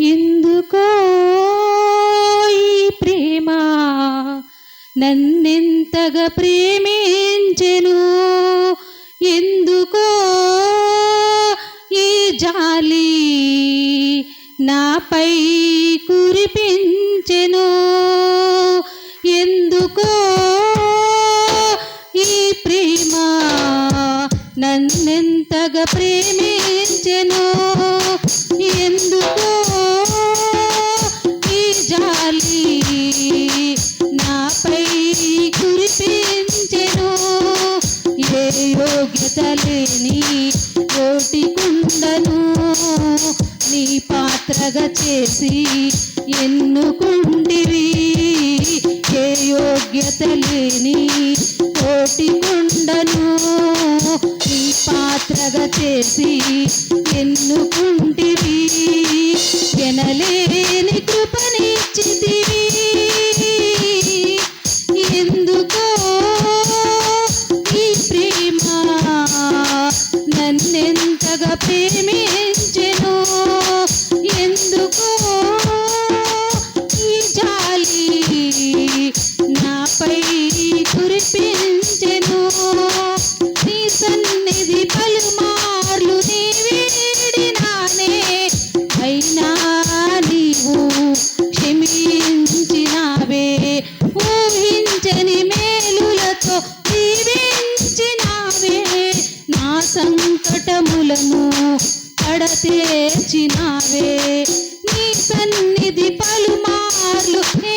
ఎందుకో ఈ ప్రేమ? నన్నెంతగా ప్రేమించెను? ఎందుకో ఈ జాలి? నాపై కురిపించెను? ఎందుకో ఈ ప్రేమ? నన్నెంతగా ప్రేమించెను? ఎందుకో యోగ్యత లేని కోటి కుండను నీ పాత్రగా చేసి ఎన్నుకుంటివి. ఏ యోగ్యత లేని కోటి కుండను నీ పాత్రగా చేసి ఎన్నుకుంటివి. ఎనలేని కృపనిచ్చితివి. సంకటములను కడతేర్చినావే. నీ సన్నిధి పలుమార్లు నే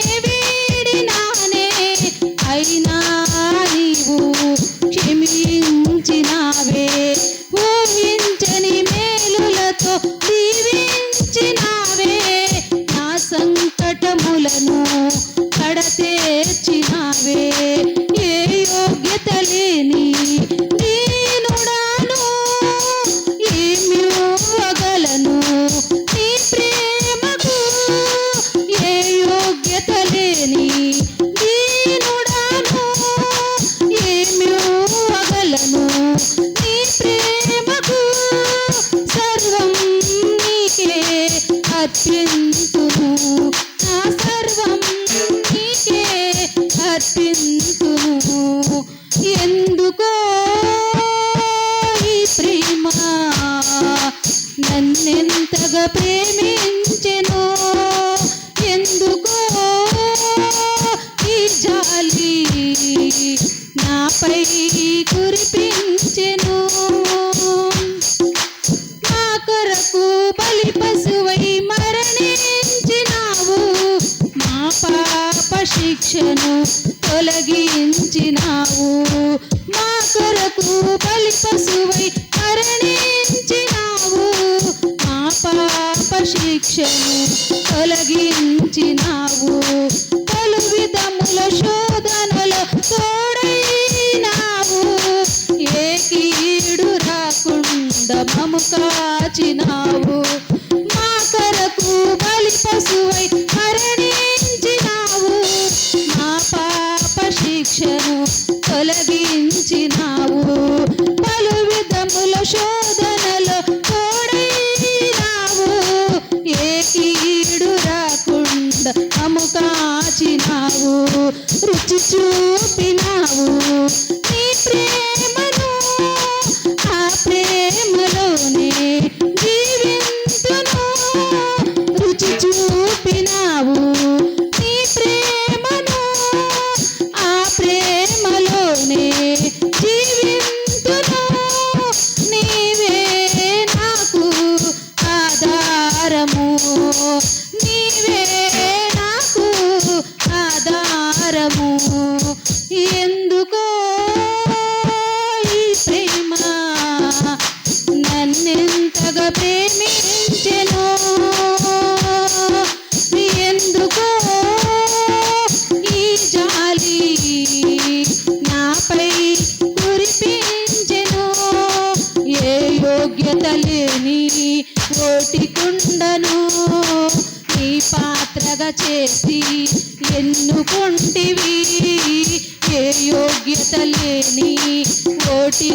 నన్నెంతగా ప్రేమించెను. ఎందుకో ఈ జాలి నాపై కురిపించెను. మాకరకు బలి పశువై మరణించినావు. మా పాప శిక్షను తొలగించినావు. మా కొరకు బలి పశువై మరణించినావు. శిక్షను తొలగించినావు. పలు విధముల శోధనలు తోడైనావు. ఏ కీడు రాకుండా మము కాచినావు. మా కొరకు బలి పశువై మరణించినావు మా పాప శిక్షను తొలగించినావు. పలు విధముల శోధ కాచినావు రుచి చూపినావు. నీ ప్రేమ కుండను నీ పాత్రగా చేసి ఎన్నుకుంటివి? ఏ యోగ్యత లేని కోటి